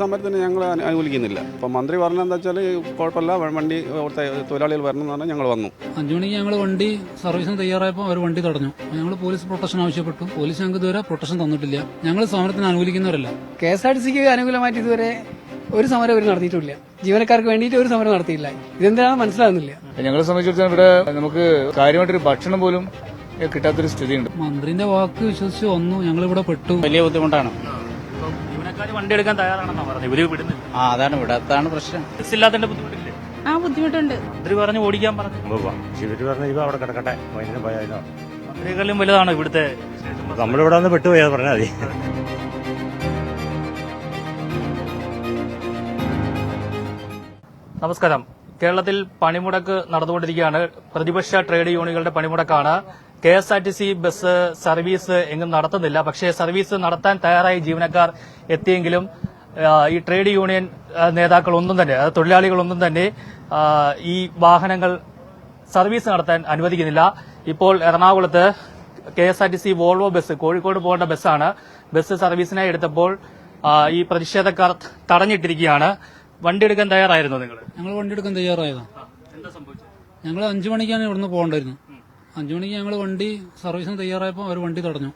സമരത്തിന് ഞങ്ങൾ അനുകൂലിക്കുന്നില്ല. ഇപ്പം മന്ത്രി പറഞ്ഞെന്താ വെച്ചാൽ കുഴപ്പമില്ല വണ്ടി തൊഴിലാളികൾ വരണം എന്ന് പറഞ്ഞാൽ ഞങ്ങൾ വന്നു. അഞ്ചു മണിക്ക് ഞങ്ങൾ വണ്ടി സർവീസിന് തയ്യാറായപ്പോൾ അവർ വണ്ടി തടഞ്ഞു. ഞങ്ങൾ പോലീസ് പ്രൊട്ടക്ഷൻ ആവശ്യപ്പെട്ടു. പോലീസ് ഞങ്ങൾക്ക് ഇതുവരെ പ്രൊട്ടക്ഷൻ തന്നിട്ടില്ല. ഞങ്ങൾ സമരത്തിന് അനുകൂലിക്കുന്നവരല്ല. കെ എസ് ആർ ടി സിക്ക് അനുകൂലമായിട്ട് ഇതുവരെ ഒരു സമരം അവർ നടത്തിയിട്ടില്ല. ജീവനക്കാർക്ക് വേണ്ടിയിട്ട് ഒരു സമരം നടത്തിയില്ല ഇതെന്താണെന്ന് മനസ്സിലാകുന്നില്ല. ഞങ്ങളെ സംബന്ധിച്ചിടത്തോളം ഇവിടെ നമുക്ക് കാര്യമായിട്ടൊരു ഭക്ഷണം പോലും കിട്ടാത്തൊരു സ്ഥിതിയുണ്ട്. മന്ത്രിന്റെ വാക്ക് വിശ്വസിച്ച് വന്നു. ഞങ്ങൾ ഇവിടെ പെട്ടു. വലിയ ബുദ്ധിമുട്ടാണ്. വണ്ടി എടുക്കാൻ തയ്യാറാണെന്നാ പറഞ്ഞത്. ഇവർ വിടുന്നില്ല. ആ അതാണ് ഇവിടത്താണ് പ്രശ്നം. ബസ് ഇല്ലാത്തതിന്റെ ബുദ്ധിമുട്ടില്ലേ? ആ ബുദ്ധിമുട്ടുണ്ട്. മന്ത്രി പറഞ്ഞു ഓടിക്കാൻ പറഞ്ഞു. ഇവർ പറഞ്ഞ ഇവ അവിടെ കിടക്കട്ടെ. വൈകുന്നേരം പോയാലോ മന്ത്രിയെക്കാളും വലുതാണ് ഇവിടുത്തെ നമ്മളിവിടെ ഒന്ന് വിട്ടുപോയാൽ പറഞ്ഞാൽ മതി. നമസ്കാരം. കേരളത്തിൽ പണിമുടക്ക് നടന്നുകൊണ്ടിരിക്കുകയാണ്. പ്രതിപക്ഷ ട്രേഡ് യൂണിയനുകളുടെ പണിമുടക്കാണ് K S R T C bus service എങ്ങും നടത്തുന്നില്ല. പക്ഷേ സർവീസ് നടത്താൻ തയ്യാറായി ജീവനക്കാർ എത്തിയെങ്കിലും ഈ ട്രേഡ് യൂണിയൻ നേതാക്കൾ ഒന്നും തന്നെ അതായത് തൊഴിലാളികളൊന്നും തന്നെ ഈ വാഹനങ്ങൾ സർവീസ് നടത്താൻ അനുവദിക്കുന്നില്ല. ഇപ്പോൾ എറണാകുളത്ത് K S R T C Volvo bus Kozhikode പോകേണ്ട ബസ്സാണ്. ബസ് സർവീസിനായി എടുത്തപ്പോൾ ഈ പ്രതിഷേധക്കാർ തടഞ്ഞിട്ടിരിക്കുകയാണ്. വണ്ടി എടുക്കാൻ തയ്യാറായിരുന്നു നിങ്ങൾ? ഞങ്ങൾ വണ്ടി എടുക്കാൻ തയ്യാറായതാണ് എന്താ സംഭവിച്ചത്? ഞങ്ങൾ അഞ്ചു മണിക്കാണ് ഇവിടുന്ന് പോകേണ്ടായിരുന്നു അഞ്ചു മണിക്ക് ഞങ്ങൾ വണ്ടി സർവീസിന് തയ്യാറായപ്പോൾ അവർ വണ്ടി തടഞ്ഞു.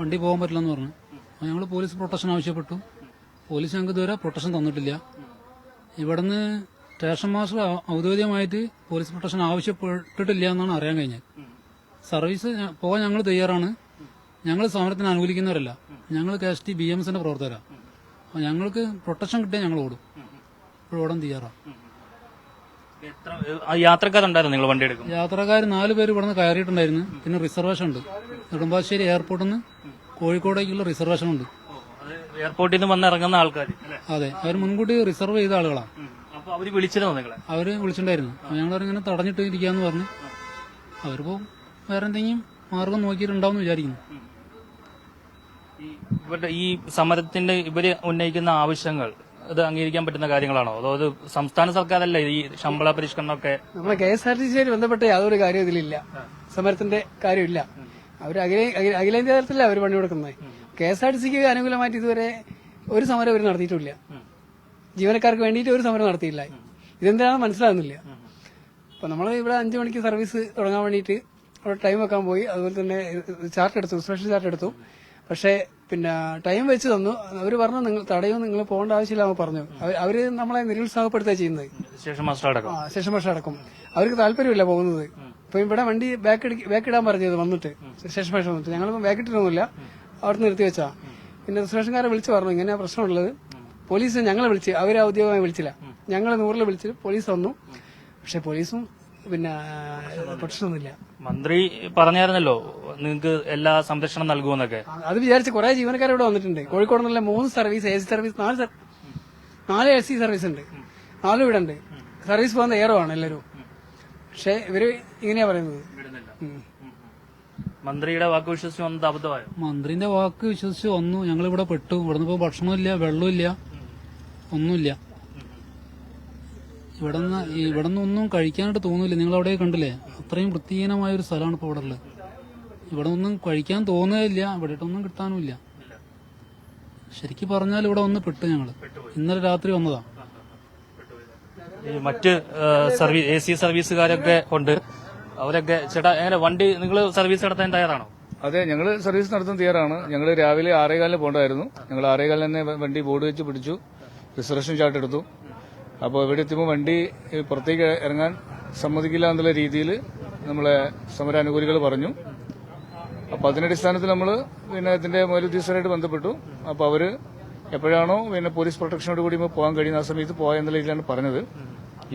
വണ്ടി പോകാൻ പറ്റില്ലെന്ന് പറഞ്ഞു. അപ്പോൾ ഞങ്ങൾ പോലീസ് പ്രൊട്ടക്ഷൻ ആവശ്യപ്പെട്ടു. പോലീസ് ഞങ്ങൾക്ക് ഇതുവരെ പ്രൊട്ടക്ഷൻ തന്നിട്ടില്ല. ഇവിടുന്ന് സ്റ്റേഷൻ മാസ്റ്റർ ഔദ്യോഗികമായിട്ട് പോലീസ് പ്രൊട്ടക്ഷൻ ആവശ്യപ്പെട്ടിട്ടില്ല എന്നാണ് അറിയാൻ കഴിഞ്ഞത്. സർവീസ് പോകാൻ ഞങ്ങൾ തയ്യാറാണ്. ഞങ്ങൾ സമരത്തിന് അനുകൂലിക്കുന്നവരല്ല. ഞങ്ങൾ K S T B M എസിന്റെ പ്രവർത്തകരാണ് ഞങ്ങൾക്ക് പ്രൊട്ടക്ഷൻ കിട്ടിയാൽ ഞങ്ങൾ ഓടും. ഇപ്പോൾ ഓടാൻ തയ്യാറാണ് യാത്രക്കാരുണ്ടായിരുന്നു നിങ്ങൾ വണ്ടി എടുക്കും യാത്രക്കാർ നാല് പേര് ഇവിടുന്ന് കയറിയിട്ടുണ്ടായിരുന്നു. പിന്നെ റിസർവേഷൻ ഉണ്ട്. നെടുമ്പാശ്ശേരി എയർപോർട്ടിൽ നിന്ന് കോഴിക്കോടേക്കുള്ള റിസർവേഷൻ ഉണ്ട്. എയർപോർട്ടിൽ നിന്ന് വന്നിറങ്ങുന്ന ആൾക്കാർ അതെ. അവർ മുൻകൂട്ടി റിസർവ് ചെയ്ത ആളുകളാണ് അപ്പൊ അവർ വിളിച്ചിരുന്നു നിങ്ങളെ? അവർ വിളിച്ചിട്ടുണ്ടായിരുന്നു. അപ്പോൾ ഞങ്ങളവരിങ്ങനെ തടഞ്ഞിട്ട് ഇരിക്കാന്ന് പറഞ്ഞു. അവരിപ്പോ വേറെ എന്തെങ്കിലും മാർഗം നോക്കിയിട്ടുണ്ടാവും വിചാരിക്കുന്നു. ഇവരുടെ ഈ സമരത്തിന്റെ ഇവർ ഉന്നയിക്കുന്ന ആവശ്യങ്ങൾ ഇത് അംഗീകരിക്കാൻ പറ്റുന്ന കാര്യങ്ങളാണോ? അതോ ഇത് സംസ്ഥാന സർക്കാരല്ലേ ഈ ശമ്പള പരിഷ്കരണമൊക്കെ? നമ്മളെ കെ എസ് ആർ ടി സിയുമായി ബന്ധപ്പെട്ട യാതൊരു കാര്യം ഇതിലില്ല. സമരത്തിന്റെ കാര്യമില്ല. അവർ അഖില അഖില- അഖിലേന്ത്യാ തലത്തിലല്ല അവർ പണി കൊടുക്കുന്നത്. കെ എസ് ആർ ടി സിക്ക് അനുകൂലമായിട്ട് ഇതുവരെ ഒരു സമരം അവർ നടത്തിയിട്ടില്ല. ജീവനക്കാർക്ക് വേണ്ടിയിട്ട് ഒരു സമരം നടത്തിയില്ല. ഇതെന്താണെന്ന് മനസ്സിലാകുന്നില്ല. അപ്പൊ നമ്മൾ ഇവിടെ അഞ്ചു മണിക്ക് സർവീസ് തുടങ്ങാൻ വേണ്ടിയിട്ട് അവിടെ ടൈം വെക്കാൻ പോയി. അതുപോലെ തന്നെ ചാർട്ട് എടുത്തു സ്പെഷ്യൽ ചാർട്ട് എടുത്തു പക്ഷേ പിന്നെ ടൈം വെച്ച് തന്നു. അവർ പറഞ്ഞു നിങ്ങൾ തടയോ നിങ്ങൾ പോകേണ്ട ആവശ്യമില്ല എന്ന് പറഞ്ഞു. അവര്- നമ്മളെ നിരുത്സാഹപ്പെടുത്തുക ചെയ്യുന്നത്. സ്റ്റേഷൻ മാസ്റ്റർ അടക്കം. ആ സ്റ്റേഷൻ മാസ്റ്റർ അടക്കം. അവർക്ക് താല്പര്യമില്ല പോകുന്നത്. ഇപ്പൊ ഇവിടെ വണ്ടി ബാക്ക് ബാക്ക് ഇടാൻ പറഞ്ഞത് വന്നിട്ട്. സ്റ്റേഷൻ മാസ്റ്റർ വന്നിട്ട്. ഞങ്ങൾ ബാക്ക് ഇട്ടിട്ടൊന്നുമില്ല. അവിടെ നിർത്തി വെച്ചാ. പിന്നെ സ്റ്റേഷൻകാരെ വിളിച്ചു പറഞ്ഞു ഇങ്ങനെ പ്രശ്നമുള്ളത്? പോലീസ് ഞങ്ങളെ വിളിച്ച് അവരെ ഔദ്യോഗികമായി വിളിച്ചില്ല. ഞങ്ങൾ നൂറിൽ വിളിച്ച് പോലീസ് വന്നു. പക്ഷെ പോലീസും പിന്നെ പ്രശ്നമൊന്നുമില്ല. മന്ത്രി പറഞ്ഞായിരുന്നല്ലോ നിങ്ങൾക്ക് എല്ലാ സംരക്ഷണം നൽകുമെന്നൊക്കെ. അത് വിചാരിച്ച് കുറെ ജീവനക്കാർ ഇവിടെ വന്നിട്ടുണ്ട്. കോഴിക്കോട് നിന്നുള്ള മൂന്ന് സർവീസ് എ സി സർവീസ് നാല് സർ- നാല് എ സി സർവീസ് ഉണ്ട് നാലും ഇവിടെ ഉണ്ട് സർവീസ് പോകുന്ന എയറോ ആണ് എല്ലാവരും. പക്ഷെ ഇവർ ഇങ്ങനെയാ പറയുന്നത്. മന്ത്രിയുടെ വാക്ക് വിശ്വസിച്ച് വന്നത് അബദ്ധമായോ? മന്ത്രിന്റെ വാക്ക് വിശ്വസിച്ച് വന്നു. ഞങ്ങൾ ഇവിടെ പെട്ടു. ഇവിടുന്ന് ഇപ്പൊ ഭക്ഷണമില്ല വെള്ളമില്ല ഒന്നുമില്ല. ഇവിടെ നിന്ന് ഇവിടെ ഒന്നും കഴിക്കാനായിട്ട് തോന്നില്ല നിങ്ങൾ അവിടെ കണ്ടില്ലേ? അത്രയും വൃത്തിഹീനമായ ഒരു സ്ഥലമാണ് ഇപ്പോൾ ഇവിടെ ഉള്ളത്. ഇവിടെ ഒന്നും കഴിക്കാൻ തോന്നുകയില്ല. ഇവിടെ ഒന്നും കിട്ടാനുമില്ല. ശരിക്കും പറഞ്ഞാൽ ഇവിടെ ഒന്ന് പെട്ടു ഞങ്ങൾ ഇന്നലെ രാത്രി വന്നതാ. ഈ മറ്റ് സർവീസ് എ സി സർവീസുകാരൊക്കെ ഉണ്ട്. അവരൊക്കെ ചേട്ടാ എങ്ങനെ വണ്ടി നിങ്ങൾ സർവീസ് നടത്താൻ തയ്യാറാണോ? അതെ ഞങ്ങൾ സർവീസ് നടത്താൻ തയ്യാറാണ്. ഞങ്ങൾ രാവിലെ ആറേകാലിന് പോകണ്ടായിരുന്നു ഞങ്ങൾ ആറേകാലിന് തന്നെ വണ്ടി ബോർഡ് വെച്ച് പിടിച്ചു. റിസർവേഷൻ ചാർട്ട് എടുത്തു. അപ്പോൾ ഇവിടെ എത്തുമ്പോൾ വണ്ടി പുറത്തേക്ക് ഇറങ്ങാൻ സമ്മതിക്കില്ല എന്നുള്ള രീതിയിൽ നമ്മളെ സമരാനുകൂലികൾ പറഞ്ഞു. അപ്പോൾ അതിന്റെ അടിസ്ഥാനത്തിൽ നമ്മൾ പിന്നെ ഇതിന്റെ മേലുദ്യോഗസ്ഥരായിട്ട് ബന്ധപ്പെട്ടു. അപ്പോൾ അവർ എപ്പോഴാണോ പിന്നെ പോലീസ് പ്രൊട്ടക്ഷനോട് കൂടി പോകാൻ കഴിയുന്ന ആ സമയത്ത് പോയെന്നുള്ള രീതിയിലാണ് പറഞ്ഞത്.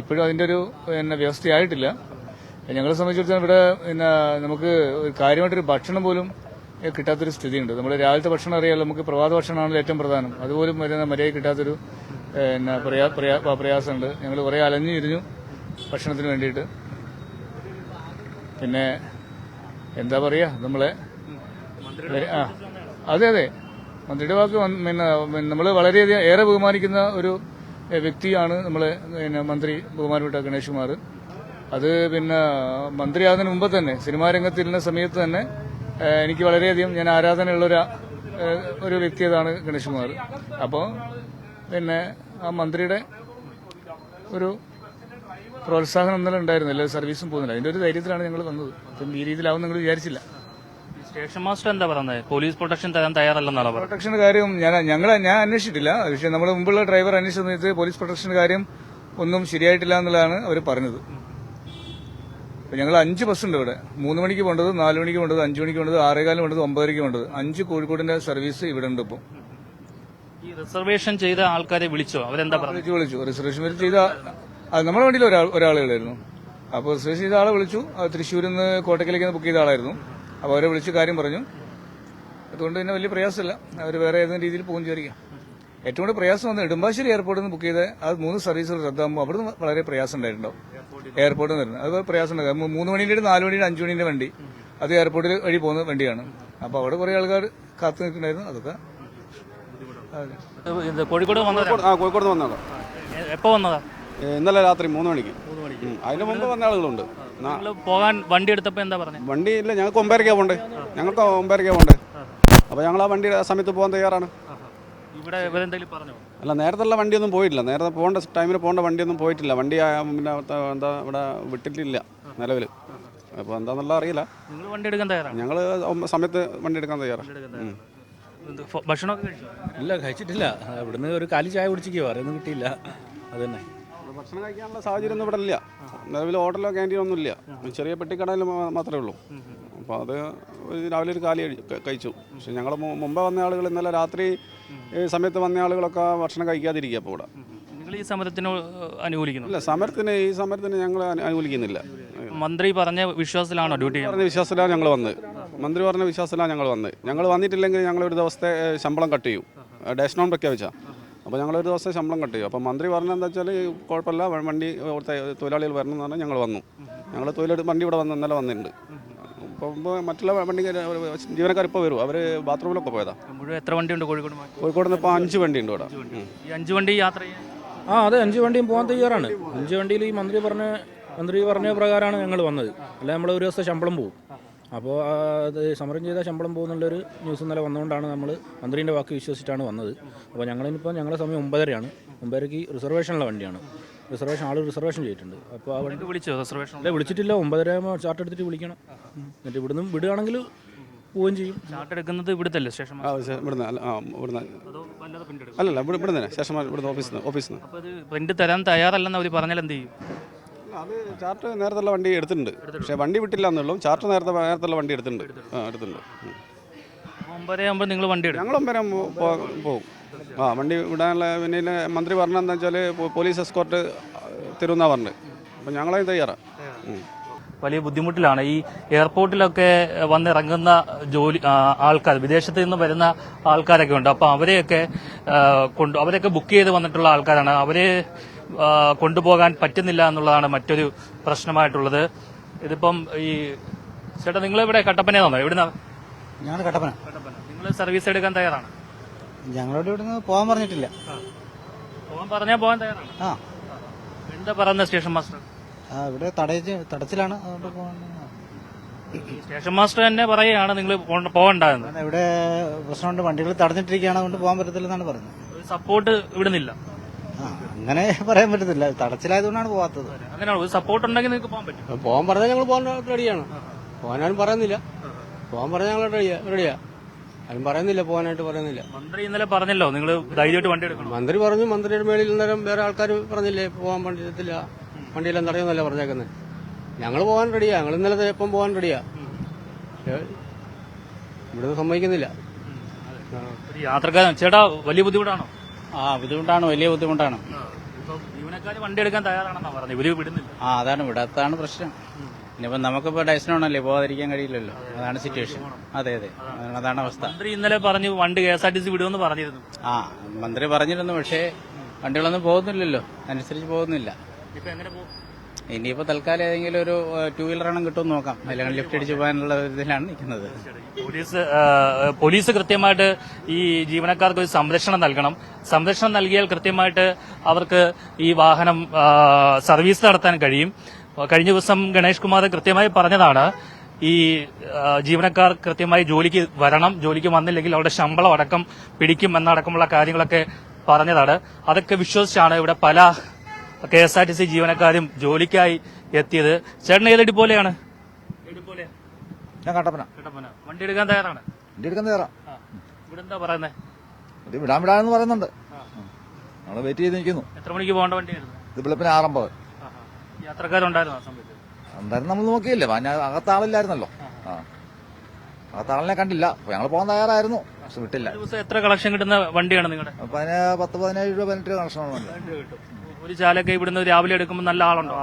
ഇപ്പോഴും അതിന്റെ ഒരു പിന്നെ വ്യവസ്ഥയായിട്ടില്ല. ഞങ്ങളെ സംബന്ധിച്ചിടത്തോളം ഇവിടെ പിന്നെ നമുക്ക് കാര്യമായിട്ടൊരു ഭക്ഷണം പോലും കിട്ടാത്തൊരു സ്ഥിതിയുണ്ട്. നമ്മുടെ രാവിലത്തെ ഭക്ഷണം അറിയാമല്ലോ നമുക്ക് പ്രഭാത ഭക്ഷണമാണല്ലോ ഏറ്റവും പ്രധാനം. അതുപോലും മര്യാദ മര്യാദ കിട്ടാത്തൊരു പിന്നെ പ്രയാ പ്രയാ പ്രയാസമുണ്ട്. ഞങ്ങൾ കുറേ അലഞ്ഞു തിരിഞ്ഞു ഭക്ഷണത്തിന് വേണ്ടിയിട്ട്. പിന്നെ എന്താ പറയാ നമ്മളെ ആ അതെ അതെ. മന്ത്രിയുടെ വാക്ക് പിന്നെ നമ്മൾ വളരെയധികം ഏറെ ബഹുമാനിക്കുന്ന ഒരു വ്യക്തിയാണ് നമ്മളെ പിന്നെ മന്ത്രി ബഹുമാനപ്പെട്ട ഗണേഷ് കുമാർ അത് പിന്നെ മന്ത്രിയാകുന്നതിന് മുമ്പ് തന്നെ സിനിമാ രംഗത്തിരുന്ന സമയത്ത് തന്നെ എനിക്ക് വളരെയധികം ഞാൻ ആരാധനയുള്ള ഒരു വ്യക്തിയതാണ് ഗണേഷ് കുമാർ അപ്പോൾ പിന്നെ ആ മന്ത്രിയുടെ ഒരു പ്രോത്സാഹനം ഇന്നലെ ഉണ്ടായിരുന്നില്ല. സർവീസും പോകുന്നില്ല. അതിന്റെ ഒരു ധൈര്യത്തിലാണ് ഞങ്ങൾ വന്നത്. അപ്പം ഈ രീതിയിലാവും നിങ്ങൾ വിചാരിച്ചില്ല. സ്റ്റേഷൻ മാസ്റ്റർ എന്താ പറയുന്നത് പോലീസ് പ്രൊട്ടക്ഷൻ തരാൻ തയ്യാറല്ലെന്നാണ് പ്രൊട്ടക്ഷൻ പ്രൊട്ടക്ഷന്റെ കാര്യം ഞാൻ ഞങ്ങൾ ഞാൻ അന്വേഷിച്ചിട്ടില്ല. പക്ഷേ നമ്മുടെ മുമ്പുള്ള ഡ്രൈവർ അന്വേഷിച്ച സമയത്ത് പോലീസ് പ്രൊട്ടക്ഷൻ കാര്യം ഒന്നും ശരിയായിട്ടില്ല എന്നുള്ളതാണ് അവർ പറഞ്ഞത്. അപ്പൊ ഞങ്ങൾ അഞ്ച് ബസ് ഉണ്ട് ഇവിടെ. മൂന്ന് മണിക്ക് പോകേണ്ടത് നാല് മണിക്ക് പോകേണ്ടത് അഞ്ച് മണിക്ക് പോകേണ്ടത് ആറേകാലം വേണ്ടത് ഒമ്പതരയ്ക്ക് വേണ്ടത് അഞ്ച് കോഴിക്കോടിന്റെ സർവീസ് ഇവിടെ ഉണ്ട് ഇപ്പോൾ ഈ റിസർവേഷൻ ചെയ്ത ആൾക്കാരെ വിളിച്ചോ? അവരെന്താ പറഞ്ഞു വിളിച്ചു റിസർവേഷൻ ചെയ്ത നമ്മുടെ വണ്ടിയിൽ ഒരാൾ ഒരാളുകളായിരുന്നു അപ്പൊ അപ്പോൾ റിസർവേഷൻ ചെയ്ത ആളെ വിളിച്ചു. തൃശ്ശൂരിൽ നിന്ന് കോട്ടക്കലേക്ക് ബുക്ക് ചെയ്ത ആളായിരുന്നു. അപ്പോൾ അവരെ വിളിച്ച് കാര്യം പറഞ്ഞു. അതുകൊണ്ട് തന്നെ വലിയ പ്രയാസമില്ല. അവർ വേറെ ഏതെങ്കിലും രീതിയിൽ പോകും വിചാരിക്കാം. ഏറ്റവും കൂടുതൽ പ്രയാസം വന്നത് നെടുമ്പാശ്ശേരി എയർപോർട്ടിൽ നിന്ന് ബുക്ക് ചെയ്ത അത് മൂന്ന് സർവീസുകൾ റദ്ദാകുമ്പോൾ അവിടുന്ന് വളരെ പ്രയാസം ഉണ്ടായിട്ടുണ്ടാവും എയർപോർട്ടിൽ നിന്ന് അത് പ്രയാസം ഉണ്ടാകും മൂന്ന് മണിയുടെ നാല് മണിയുടെ അഞ്ച് മണിയുടെ വണ്ടി. അത് എയർപോർട്ടിൽ വഴി പോകുന്ന വണ്ടിയാണ്. അപ്പോൾ അവിടെ കുറേ ആൾക്കാർ കാത്തു നിൽക്കുന്നുണ്ടായിരുന്നു. അതൊക്കെ അതെ ഇത് കോഴിക്കോട് വന്നതാ? ആ കോഴിക്കോട് വന്നതാണ് വന്നതാ? ഇന്നലെ രാത്രി മൂന്ന് മണിക്ക്. അതിന് മുമ്പ് വന്ന ആളുകളുണ്ട്. പോകാൻ വണ്ടി എടുത്തപ്പോ എന്താ പറഞ്ഞത് വണ്ടി ഇല്ല ഞങ്ങൾക്ക് ഒമ്പതരക്കാ പോണ്ടേ. ഞങ്ങൾക്ക് ഒമ്പതരക്കാ പോണ്ടേ? അപ്പോൾ ഞങ്ങൾ ആ വണ്ടി ആ സമയത്ത് പോകാൻ തയ്യാറാണ്. ഇവിടെ ഇവരെന്തെങ്കിലും പറഞ്ഞോ? അല്ല നേരത്തുള്ള വണ്ടിയൊന്നും പോയിട്ടില്ല. നേരത്തെ പോകേണ്ട ടൈമിൽ പോകേണ്ട വണ്ടിയൊന്നും പോയിട്ടില്ല. വണ്ടി പിന്നെ എന്താ ഇവിടെ വിട്ടിട്ടില്ല നിലവിൽ അപ്പോൾ എന്താണെന്നുള്ള അറിയില്ല. നിങ്ങൾ വണ്ടി എടുക്കാൻ തയ്യാറാണ്? ഞങ്ങൾ സമയത്ത് വണ്ടി എടുക്കാൻ തയ്യാറാണ്. ഭക്ഷണമൊക്കെ കഴിച്ചോ? ഇല്ല കഴിച്ചിട്ടില്ല. ഇവിടുന്ന് ഒരു കാലി ചായ കുടിച്ചിരിക്കുക വേറെ ഒന്നും കിട്ടിയില്ല. അത് തന്നെ ഭക്ഷണം കഴിക്കാനുള്ള സാഹചര്യം ഒന്നും ഇവിടെ ഇല്ല. നിലവിൽ ഹോട്ടലോ ക്യാന്റീനോ ഒന്നും ഇല്ല. ചെറിയ പെട്ടിക്കടയിൽ മാത്രമേ ഉള്ളൂ. അപ്പോൾ അത് രാവിലെ ഒരു കാലി കഴിച്ചു. പക്ഷെ ഞങ്ങൾ മുമ്പ് വന്ന ആളുകൾ ഇന്നലെ രാത്രി ഈ സമയത്ത് വന്ന ആളുകളൊക്കെ ഭക്ഷണം കഴിക്കാതിരിക്കുക അപ്പോൾ ഇവിടെ. നിങ്ങൾ ഈ സമരത്തിന് അനുകൂലിക്കുന്നു? ഇല്ല സമരത്തിന് ഈ സമരത്തിന് ഞങ്ങൾ അനു- അനുകൂലിക്കുന്നില്ല. മന്ത്രി പറഞ്ഞ വിശ്വാസത്തിലാണോ ഡ്യൂട്ടി പറഞ്ഞ വിശ്വാസത്തിലാണ് ഞങ്ങൾ വന്നത്. മന്ത്രി പറഞ്ഞ വിശ്വാസത്തിലാണ് ഞങ്ങൾ വന്നത്. ഞങ്ങൾ വന്നിട്ടില്ലെങ്കിൽ ഞങ്ങൾ ഒരു ദിവസത്തെ ശമ്പളം കട്ട് ചെയ്യും. ഡേഷ് നോൺ പ്രഖ്യാപിച്ച. അപ്പോൾ ഞങ്ങൾ ഒരു ദിവസം ശമ്പളം കട്ട് ചെയ്യും. അപ്പോൾ മന്ത്രി പറഞ്ഞത് എന്താ വെച്ചാൽ കുഴപ്പമില്ല വണ്ടി ഇവിടുത്തെ തൊഴിലാളികൾ വരണം എന്ന് പറഞ്ഞാൽ ഞങ്ങൾ വന്നു. ഞങ്ങൾ തൊഴിലെടുത്ത് വണ്ടി ഇവിടെ വന്ന് ഇന്നലെ വന്നിട്ടുണ്ട്. അപ്പോൾ മറ്റുള്ള വണ്ടി ജീവനക്കാർ ഇപ്പോൾ വരും. അവർ ബാത്റൂമിലൊക്കെ പോയതാ. മുഴുവൻ എത്ര വണ്ടിയുണ്ട് കോഴിക്കോട് കോഴിക്കോട് നിന്ന് ഇപ്പോൾ അഞ്ച് വണ്ടി ഉണ്ട് ഇവിടെ. ഈ അഞ്ച് വണ്ടി യാത്ര ചെയ്യാൻ? ആ അതെ അഞ്ച് വണ്ടിയും പോകാൻ തയ്യാറാണ്. അഞ്ച് വണ്ടിയിൽ ഈ മന്ത്രി പറഞ്ഞ മന്ത്രി പറഞ്ഞ പ്രകാരമാണ് ഞങ്ങൾ വന്നത്. അല്ല നമ്മൾ ഒരു ദിവസം ശമ്പളം പോകും അപ്പോൾ അത് സമരം ചെയ്താൽ ശമ്പളം പോകുന്നുള്ളൊരു ന്യൂസ് ഇന്നലെ വന്നുകൊണ്ടാണ് നമ്മൾ മന്ത്രീന്റെ വാക്ക് വിശ്വസിച്ചിട്ടാണ് വന്നത്. അപ്പോൾ ഞങ്ങളിപ്പോൾ ഞങ്ങളുടെ സമയം ഒമ്പതരയാണ്. ഒമ്പതരയ്ക്ക് റിസർവേഷനുള്ള വണ്ടിയാണ്. റിസർവേഷൻ ആൾ റിസർവേഷൻ ചെയ്തിട്ടുണ്ട്. അപ്പോൾ ആ വണ്ടി വിളിച്ചോ റിസർവേഷൻ അല്ലേ വിളിച്ചിട്ടില്ല. ഒമ്പതര ആകുമ്പോൾ ചാർട്ട് എടുത്തിട്ട് വിളിക്കണം. എന്നിട്ട് ഇവിടുന്ന് വിടുകയാണെങ്കിൽ പോവുകയും ചെയ്യും. ചാർട്ട് എടുക്കുന്നത് ഇവിടുത്തെ സ്റ്റേഷൻ ഇവിടുന്ന് ആ ഇവിടുന്ന്. അല്ലല്ല ഇവിടെ ഇവിടെ തന്നെ. ശേഷം ഇവിടുന്ന് ഓഫീസിൽ നിന്ന് ഓഫീസിൽ നിന്ന് അപ്പോൾ ഇത് പ്രിന്റ് തരാൻ തയ്യാറല്ലെന്ന് അവർ പറഞ്ഞാൽ എന്ത് ചെയ്യും? അത് ചാർട്ട് നേരത്തുള്ള വണ്ടി എടുത്തിട്ടുണ്ട്. പക്ഷേ വണ്ടി വിട്ടില്ല എന്നുള്ളൂ ചാർട്ട് നേരത്തെ നേരത്തുള്ള വണ്ടി എടുത്തിട്ടുണ്ട്. ആ എടുത്തിട്ടുണ്ട്. ഒമ്പതര ആകുമ്പോൾ നിങ്ങൾ വണ്ടി എടുക്കും. ഞങ്ങൾ വരെ പോകും. ആ വണ്ടി വിടാനുള്ള പിന്നെ മന്ത്രി മന്ത്രി എന്താ വെച്ചാൽ പോലീസ് എസ്കോർട്ട് തരുമെന്നാണ് പറഞ്ഞത്. അപ്പം ഞങ്ങളതിന് തയ്യാറാണ് വലിയ ബുദ്ധിമുട്ടിലാണ്. ഈ എയർപോർട്ടിലൊക്കെ വന്നിറങ്ങുന്ന ജോലി ആൾക്കാർ വിദേശത്ത് നിന്ന് വരുന്ന ആൾക്കാരൊക്കെ ഉണ്ട്. അപ്പോൾ അവരെയൊക്കെ കൊണ്ട് അവരൊക്കെ ബുക്ക് ചെയ്ത് വന്നിട്ടുള്ള ആൾക്കാരാണ്. അവരെ കൊണ്ടുപോകാൻ പറ്റുന്നില്ല എന്നുള്ളതാണ് മറ്റൊരു പ്രശ്നമായിട്ടുള്ളത്. ഇതിപ്പം ഈ ചേട്ടാ നിങ്ങൾ ഇവിടെ കട്ടപ്പനയാണോ എവിടുന്ന? ഞാൻ കട്ടപ്പന. നിങ്ങൾ സർവീസ് എടുക്കാൻ തയ്യാറാണ്? ഞങ്ങളോട് ഇവിടുന്ന് പോകാൻ പറഞ്ഞിട്ടില്ല. പോകാൻ പറഞ്ഞാൽ പോകാൻ തയ്യാറാണ്? ആ. എന്താ പറയുന്നത് സ്റ്റേഷൻ മാസ്റ്റർ? ആ, ഇവിടെ തടയിച്ച് തടച്ചിലാണ് അതുകൊണ്ട് പോകാൻ. സ്റ്റേഷൻ മാസ്റ്റർ തന്നെ പറയുകയാണ് നിങ്ങൾ പോകണ്ടെന്ന്. കാരണം ഇവിടെ പ്രശ്നമുണ്ട്. വണ്ടികൾ തടഞ്ഞിട്ടിരിക്കുകയാണ്. അതുകൊണ്ട് പോകാൻ പറ്റത്തില്ലെന്നാണ് പറയുന്നത്. സപ്പോർട്ട് ഇവിടുന്നില്ല. ആ. അങ്ങനെ പറയാൻ പറ്റത്തില്ല. തടച്ചിലായതുകൊണ്ടാണ് പോവാത്തത്. അങ്ങനെയാണ്? ഒരു സപ്പോർട്ട് ഉണ്ടെങ്കിൽ നിങ്ങൾക്ക് പോകാൻ പറ്റും. പോകാൻ പറഞ്ഞാൽ ഞങ്ങൾ പോകാൻ റെഡിയാണ്. പോകാനും പറയുന്നില്ല. പോകാൻ പറഞ്ഞാൽ ഞങ്ങൾ റെഡിയാ റെഡിയാ. ആരും പറയുന്നില്ല പോകാനായിട്ട് പറയുന്നില്ല. മന്ത്രി ഇന്നലെ പറഞ്ഞല്ലോ നിങ്ങൾ ധൈര്യമായിട്ട് വണ്ടി എടുക്കണം. മന്ത്രി പറഞ്ഞു മന്ത്രിയുടെ മേളിൽ നേരം വേറെ ആൾക്കാർ പറഞ്ഞില്ലേ പോകാൻ പറ്റത്തില്ല വണ്ടിയെല്ലാം തടയുന്നല്ല പറഞ്ഞേക്കുന്നത് ഞങ്ങൾ പോകാൻ റെഡിയാ. ഞങ്ങൾ ഇന്നലെ എപ്പം പോകാൻ റെഡിയാ. ഇവിടെ ഇവിടുന്ന് സമ്മതിക്കുന്നില്ല. യാത്രക്കാരൻ ചേട്ടാ വലിയ ബുദ്ധിമുട്ടാണോ? ആ ബുദ്ധിമുട്ടാണ് വലിയ ബുദ്ധിമുട്ടാണ്. ജീവനക്കാർ വണ്ടി എടുക്കാൻ തയ്യാറാണെന്നാ പറഞ്ഞത്. ഇവർ വിടുന്നില്ല. ആ അതാണ് വിടാത്തതാണ് പ്രശ്നം. ഇനിയിപ്പോൾ നമുക്കിപ്പോൾ ഉണ്ടല്ലേ പോകാതിരിക്കാൻ കഴിയില്ലല്ലോ. അതാണ് സിറ്റുവേഷൻ അതെ അതെ. അതാണ്. അവസ്ഥ. മന്ത്രി ഇന്നലെ പറഞ്ഞു വണ്ടി K S R T C വിടുമെന്ന് പറഞ്ഞിരുന്നു. ആ മന്ത്രി പറഞ്ഞിരുന്നു പക്ഷേ വണ്ടികളൊന്നും പോകുന്നില്ലല്ലോ അനുസരിച്ച് പോകുന്നില്ല ഇപ്പൊ എങ്ങനെ പോകും? ഇനിയിപ്പോൾ തൽക്കാലം ഏതെങ്കിലും ഒരു ടൂ വീലർ എണ്ണം കിട്ടും നോക്കാം. അല്ലെങ്കിൽ ലിഫ്റ്റ് അടിച്ചു പോകാനുള്ള ഇതിലാണ് നിൽക്കുന്നത്. പോലീസ് പോലീസ് കൃത്യമായിട്ട് ഈ ജീവനക്കാർക്ക് ഒരു സംരക്ഷണം നൽകണം. സംരക്ഷണം നൽകിയാൽ കൃത്യമായിട്ട് അവർക്ക് ഈ വാഹനം സർവീസ് നടത്താൻ കഴിയും. കഴിഞ്ഞ ദിവസം ഗണേഷ് കുമാർ കൃത്യമായി പറഞ്ഞതാണ് ഈ ജീവനക്കാർ കൃത്യമായി ജോലിക്ക് വരണം. ജോലിക്ക് വന്നില്ലെങ്കിൽ അവരുടെ ശമ്പളം അടക്കം പിടിക്കും എന്നടക്കമുള്ള കാര്യങ്ങളൊക്കെ പറഞ്ഞതാണ്. അതൊക്കെ വിശ്വസിച്ചാണ് ഇവിടെ പല K S R T C ജീവനക്കാരും ജോലിക്കായി എത്തിയത് ചേട്ടൻ ഏത് ഇടിപ്പോലെയാണ്? ഞാൻ കട്ടപ്പന. വണ്ടി എടുക്കാൻ തയ്യാറാണ്? വണ്ടി എടുക്കാൻ തയ്യാറാ. ഇവിടെ എന്താ പറയുന്നത് വിടാൻ വിടാന്ന് പറയുന്നുണ്ട്. നമ്മൾ വെയിറ്റ് ചെയ്ത് നിൽക്കുന്നു എത്ര മണിക്ക് പോകേണ്ട വണ്ടിയായിരുന്നു? ഇത് വെളുപ്പിന് ആറമ്പത്. യാത്രക്കാരുണ്ടായിരുന്നു ആ സമയത്ത്? എന്തായാലും നമ്മൾ നോക്കിയില്ലേ? ഞാൻ അകത്താളില്ലായിരുന്നല്ലോ. ആ അകത്താളിനെ കണ്ടില്ല. അപ്പൊ ഞങ്ങൾ പോകാൻ തയ്യാറായിരുന്നു. പക്ഷെ വിട്ടില്ല. ദിവസം എത്ര കളക്ഷൻ കിട്ടുന്ന വണ്ടിയാണ് നിങ്ങളുടെ? പതിനേഴ് പത്ത് പതിനേഴ് രൂപ പതിനെട്ട് കളക്ഷനാണ് കിട്ടും. ഒരു ചാലൊക്കെ ഇവിടുന്ന് രാവിലെ എടുക്കുമ്പോൾ നല്ല ആളുണ്ടോ.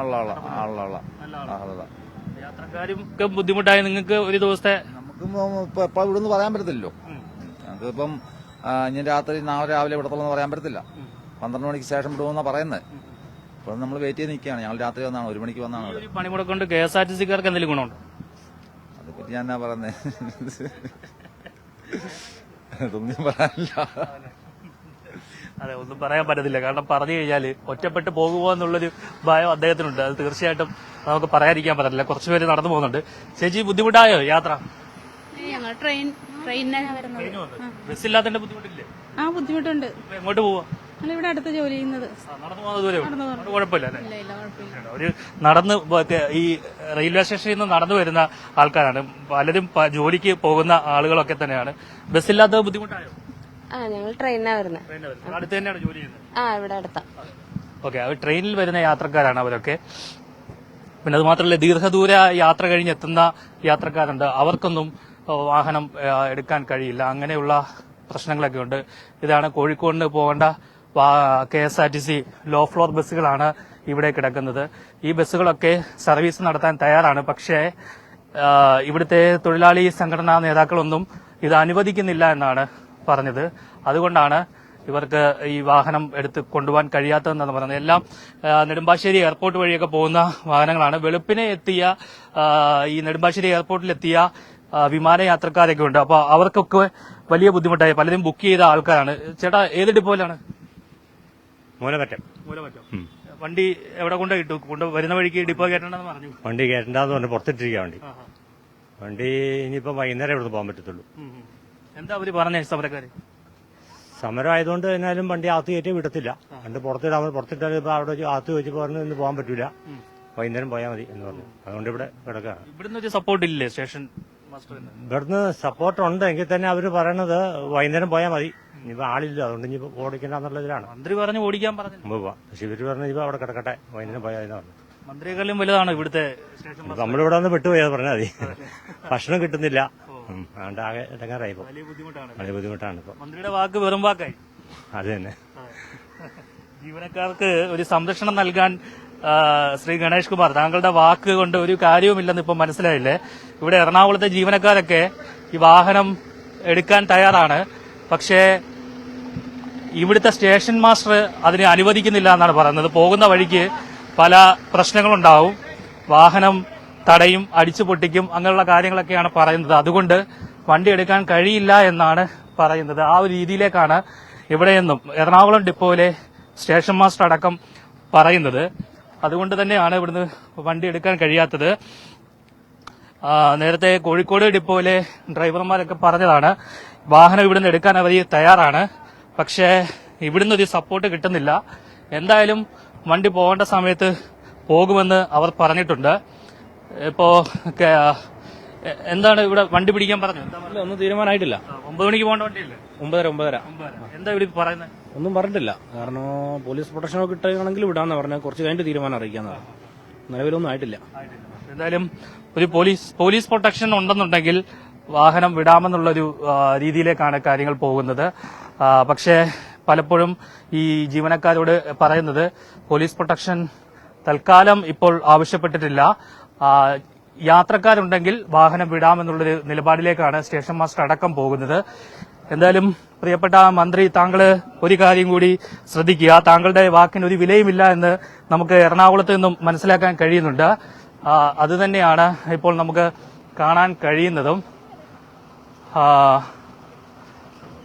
യാത്രക്കാരും ബുദ്ധിമുട്ടായി നിങ്ങൾക്ക് ഒരു ദിവസത്തെ നമുക്ക് ഇപ്പൊ ഇവിടുന്ന് പറയാൻ പറ്റത്തില്ലല്ലോ. ഞങ്ങൾക്കിപ്പം ഇനി രാത്രി നാളെ രാവിലെ വിടത്തുള്ളൂ പറയാൻ പറ്റത്തില്ല. പന്ത്രണ്ട് മണിക്ക് ശേഷം വിടുമെന്നാണ് പറയുന്നത്. അപ്പോൾ നമ്മൾ വെയിറ്റ് ചെയ്ത് നിൽക്കുകയാണ് ഞങ്ങൾ രാത്രി വന്നാണ് ഒരു മണിക്ക് വന്നാണ് പണിമുടക്കൊണ്ട് കെ എസ് ആർ ടി സിക്കാർക്ക് എന്തെങ്കിലും ഗുണമുണ്ടോ? അതേപ്പറ്റി ഞാൻ എന്നാ പറയുന്നത് അതൊന്നും പറയാനില്ല. അതെ ഒന്നും പറയാൻ പറ്റത്തില്ല. കാരണം പറഞ്ഞു കഴിഞ്ഞാൽ ഒറ്റപ്പെട്ട് പോകുമോ എന്നുള്ളൊരു ഭയം അദ്ദേഹത്തിനുണ്ട്. അത് തീർച്ചയായിട്ടും നമുക്ക് പറയാതിരിക്കാൻ പറ്റത്തില്ല. കുറച്ചുപേര് നടന്നു പോകുന്നുണ്ട്. ചേച്ചി ബുദ്ധിമുട്ടായോ യാത്ര? ഞങ്ങൾ ട്രെയിൻ ട്രെയിനിനാണ് വരുന്നത്. ബസ്സില്ലാത്തതിന്റെ ബുദ്ധിമുട്ടില്ലേ? ആ ബുദ്ധിമുട്ടുണ്ട്. എങ്ങോട്ട് പോവാ? ഇവിടെ അടുത്ത് ജോലി ചെയ്യുന്നത്. ഒരു നടന്ന് പോ- ഈ റെയിൽവേ സ്റ്റേഷനിൽ നിന്ന് നടന്നു വരുന്ന ആൾക്കാരാണ്. പലരും ജോലിക്ക് പോകുന്ന ആളുകളൊക്കെ തന്നെയാണ്. ബസ് ബസ്സില്ലാത്ത ബുദ്ധിമുട്ടായോ? ആ ഞങ്ങൾ ട്രെയിനിനാണ് വരുന്നത് ട്രെയിനിൽ വരുന്നത്. അടുത്ത് തന്നെയാണ് ജോലി ചെയ്യുന്നത്. ആ ഇവിടെ അടുത്താ. ഓക്കെ അവർ ട്രെയിനിൽ വരുന്ന യാത്രക്കാരാണ് അവരൊക്കെ. പിന്നെ അത് മാത്രമല്ല ദീർഘദൂര യാത്ര കഴിഞ്ഞ് എത്തുന്ന യാത്രക്കാരുണ്ട്. അവർക്കൊന്നും വാഹനം എടുക്കാൻ കഴിയില്ല. അങ്ങനെയുള്ള പ്രശ്നങ്ങളൊക്കെ ഉണ്ട്. ഇതാണ് കോഴിക്കോടിന് പോകേണ്ട K S R T C low floor ബസ്സുകളാണ് ഇവിടെ കിടക്കുന്നത്. ഈ ബസ്സുകളൊക്കെ സർവീസ് നടത്താൻ തയ്യാറാണ്. പക്ഷേ ഇവിടുത്തെ തൊഴിലാളി സംഘടനാ നേതാക്കളൊന്നും ഇത് അനുവദിക്കുന്നില്ല എന്നാണ് പറഞ്ഞത്. അതുകൊണ്ടാണ് ഇവർക്ക് ഈ വാഹനം എടുത്ത് കൊണ്ടുപോകാൻ കഴിയാത്തതെന്നാണ് പറയുന്നത് എല്ലാം നെടുമ്പാശ്ശേരി എയർപോർട്ട് വഴിയൊക്കെ പോകുന്ന വാഹനങ്ങളാണ്. വെളുപ്പിനെ എത്തിയ ഈ നെടുമ്പാശ്ശേരി എയർപോർട്ടിലെത്തിയ വിമാനയാത്രക്കാരൊക്കെ ഉണ്ട്. അപ്പോൾ അവർക്കൊക്കെ വലിയ ബുദ്ധിമുട്ടായി. പലരും ബുക്ക് ചെയ്ത ആൾക്കാരാണ്. ചേട്ടാ ഏത് ഡിപ്പോയിലാണ്? മൂലമറ്റം. മൂലമറ്റം. വണ്ടി എവിടെ കൊണ്ട് ഇട്ടു? കൊണ്ട് വരുന്ന വഴിക്ക് ഡിപ്പോ കയറ്റണ്ടെന്ന് പറഞ്ഞു. വണ്ടി കയറ്റണ്ടെന്ന് പറഞ്ഞു പുറത്തിട്ടിരിക്കുക വണ്ടി. വണ്ടി ഇനിയിപ്പം വൈകുന്നേരം ഇവിടുന്ന് പോകാൻ പറ്റത്തുള്ളൂ. എന്താ അവർ പറഞ്ഞേ സമരക്കാര്? സമരം ആയതുകൊണ്ട് എന്നാലും വണ്ടി അകത്ത് കയറ്റി വിടത്തില്ല. പണ്ട് പുറത്തിടാൻ പുറത്തിട്ടാൽ ഇപ്പൊ അവിടെ ആത്തു അകത്ത് വെച്ച് പറഞ്ഞു ഇന്ന് പോകാൻ പറ്റൂല. വൈകുന്നേരം പോയാൽ മതി എന്ന് പറഞ്ഞു. അതുകൊണ്ട് ഇവിടെ കിടക്കുകയാണ് ഇവിടുന്ന് ഒരു സപ്പോർട്ട് ഇല്ലേ സ്റ്റേഷൻ ഇവിടുന്ന് സപ്പോർട്ട് ഉണ്ട് എങ്കിൽ തന്നെ അവർ പറയണത് വൈകുന്നേരം പോയാൽ മതി. ഇനിയിപ്പോ ആളില്ല. അതുകൊണ്ട് ഇനി ഓടിക്കണ്ട എന്നുള്ളതിലാണ് മന്ത്രി പറഞ്ഞു ഓടിക്കാൻ പറഞ്ഞു പോവാ പക്ഷെ ഇവർ പറഞ്ഞു ഇപ്പൊ അവിടെ കിടക്കട്ടെ വൈകുന്നേരം പോയാൽ പറഞ്ഞു. മന്ത്രിയെക്കാളും വലുതാണ് ഇവിടുത്തെ. നമ്മളിവിടെ വന്ന് വിട്ടുപോയത് പറഞ്ഞാൽ മതി. ഭക്ഷണം കിട്ടുന്നില്ല. അതുകൊണ്ട് ആകെ ഇടങ്ങാറായി വലിയ ബുദ്ധിമുട്ടാണ് വളരെ ബുദ്ധിമുട്ടാണ് ഇപ്പൊ. മന്ത്രിയുടെ വാക്ക് വെറും വാക്കായി. അത് തന്നെ. ജീവനക്കാർക്ക് ഒരു സംരക്ഷണം നൽകാൻ ആ, ശ്രീ ഗണേഷ് കുമാർ താങ്കളുടെ വാക്ക് കൊണ്ട് ഒരു കാര്യവുമില്ലെന്ന് ഇപ്പൊ മനസ്സിലായില്ലേ? ഇവിടെ എറണാകുളത്തെ ജീവനക്കാരൊക്കെ ഈ വാഹനം എടുക്കാൻ തയ്യാറാണ്. പക്ഷേ ഇവിടുത്തെ സ്റ്റേഷൻ മാസ്റ്റർ അതിനെ അനുവദിക്കുന്നില്ല എന്നാണ് പറയുന്നത്. പോകുന്ന വഴിക്ക് പല പ്രശ്നങ്ങളുണ്ടാവും. വാഹനം തടയും അടിച്ചു പൊട്ടിക്കും അങ്ങനെയുള്ള കാര്യങ്ങളൊക്കെയാണ് പറയുന്നത്. അതുകൊണ്ട് വണ്ടി എടുക്കാൻ കഴിയില്ല എന്നാണ് പറയുന്നത്. ആ ഒരു രീതിയിലേക്കാണ് ഇവിടെയെന്നും എറണാകുളം ഡിപ്പോയിലെ സ്റ്റേഷൻ മാസ്റ്റർ അടക്കം പറയുന്നത്. അതുകൊണ്ട് തന്നെയാണ് ഇവിടുന്ന് വണ്ടി എടുക്കാൻ കഴിയാത്തത്. നേരത്തെ കോഴിക്കോട് ഡിപ്പോയിലെ ഡ്രൈവർമാരൊക്കെ പറഞ്ഞതാണ് വാഹനം ഇവിടുന്ന് എടുക്കാൻ അവർ തയ്യാറാണ് പക്ഷേ ഇവിടുന്ന് ഒരു സപ്പോർട്ട് കിട്ടുന്നില്ല. എന്തായാലും വണ്ടി പോകേണ്ട സമയത്ത് പോകുമെന്ന് അവർ പറഞ്ഞിട്ടുണ്ട്. ഇപ്പോ എന്താണ് ഇവിടെ വണ്ടി പിടിക്കാൻ പറഞ്ഞു ഒന്നും തീരുമാനമായിട്ടില്ല? ഒമ്പത് മണിക്ക് പോകേണ്ട വണ്ടിയല്ലേ? ഒമ്പതര ഒമ്പതര. എന്താ ഇവിടെ പറയുന്നത്? ഒന്നും പറഞ്ഞിട്ടില്ല. കാരണം പോലീസ് പ്രൊട്ടക്ഷൻ ഒക്കെ കിട്ടുകയാണെങ്കിൽ വിടാന്ന് പറഞ്ഞാൽ കുറച്ച് കഴിഞ്ഞിട്ട് തീരുമാനം അറിയിക്കാന്ന് പറഞ്ഞു. നിലവിലൊന്നും ആയിട്ടില്ല. എന്തായാലും ഒരു പോലീസ് പോലീസ് പ്രൊട്ടക്ഷൻ ഉണ്ടെന്നുണ്ടെങ്കിൽ വാഹനം വിടാമെന്നുള്ളൊരു ഒരു രീതിയിലേക്കാണ് കാര്യങ്ങൾ പോകുന്നത്. പക്ഷേ പലപ്പോഴും ഈ ജീവനക്കാരോട് പറയുന്നത് പോലീസ് പ്രൊട്ടക്ഷൻ തൽക്കാലം ഇപ്പോൾ ആവശ്യപ്പെട്ടിട്ടില്ല. യാത്രക്കാരുണ്ടെങ്കിൽ വാഹനം വിടാമെന്നുള്ളൊരു നിലപാടിലേക്കാണ് സ്റ്റേഷൻ മാസ്റ്റർ അടക്കം പോകുന്നത്. എന്തായാലും പ്രിയപ്പെട്ട മന്ത്രി താങ്കൾ ഒരു കാര്യം കൂടി ശ്രദ്ധിക്കുക. താങ്കളുടെ വാക്കിന് ഒരു വിലയുമില്ല എന്ന് നമുക്ക് എറണാകുളത്ത് നിന്നും മനസ്സിലാക്കാൻ കഴിയുന്നുണ്ട്. അത് തന്നെയാണ് ഇപ്പോൾ നമുക്ക് കാണാൻ കഴിയുന്നതും.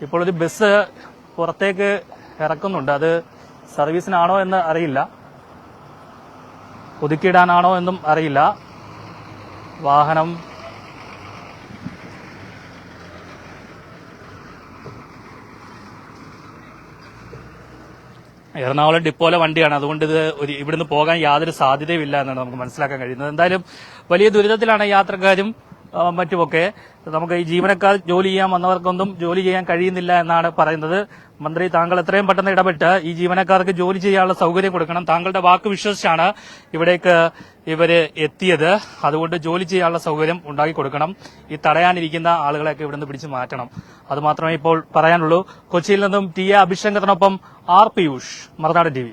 ഇപ്പോൾ ഒരു ബസ് പുറത്തേക്ക് ഇറക്കുന്നുണ്ട്. അത് സർവീസിനാണോ എന്ന് അറിയില്ല. ഒതുക്കിയിടാനാണോ എന്നും അറിയില്ല. വാഹനം. എറണാകുളം ഡിപ്പോലെ വണ്ടിയാണ്. അതുകൊണ്ട് ഇത് ഇവിടുന്ന് പോകാൻ യാതൊരു സാധ്യതയുമില്ല എന്നാണ് നമുക്ക് മനസ്സിലാക്കാൻ കഴിയുന്നത്. എന്തായാലും വലിയ ദുരിതത്തിലാണ് യാത്രക്കാരും മറ്റുമൊക്കെ നമുക്ക് ഈ ജീവനക്കാർ ജോലി ചെയ്യാൻ വന്നവർക്കൊന്നും ജോലി ചെയ്യാൻ കഴിയുന്നില്ല എന്നാണ് പറയുന്നത്. മന്ത്രി താങ്കൾ എത്രയും പെട്ടെന്ന് ഇടപെട്ട് ഈ ജീവനക്കാർക്ക് ജോലി ചെയ്യാനുള്ള സൗകര്യം കൊടുക്കണം. താങ്കളുടെ വാക്ക് വിശ്വസിച്ചാണ് ഇവിടേക്ക് ഇവർ എത്തിയത്. അതുകൊണ്ട് ജോലി ചെയ്യാനുള്ള സൗകര്യം ഉണ്ടാക്കി കൊടുക്കണം. ഈ തടയാനിരിക്കുന്ന ആളുകളെയൊക്കെ ഇവിടുന്ന് പിടിച്ചു മാറ്റണം. അത് മാത്രമേ ഇപ്പോൾ പറയാനുള്ളൂ. കൊച്ചിയിൽ നിന്നും ടി എ അഭിഷേകത്തിനൊപ്പം ആർ പിയൂഷ് മറുനാടൻ ടി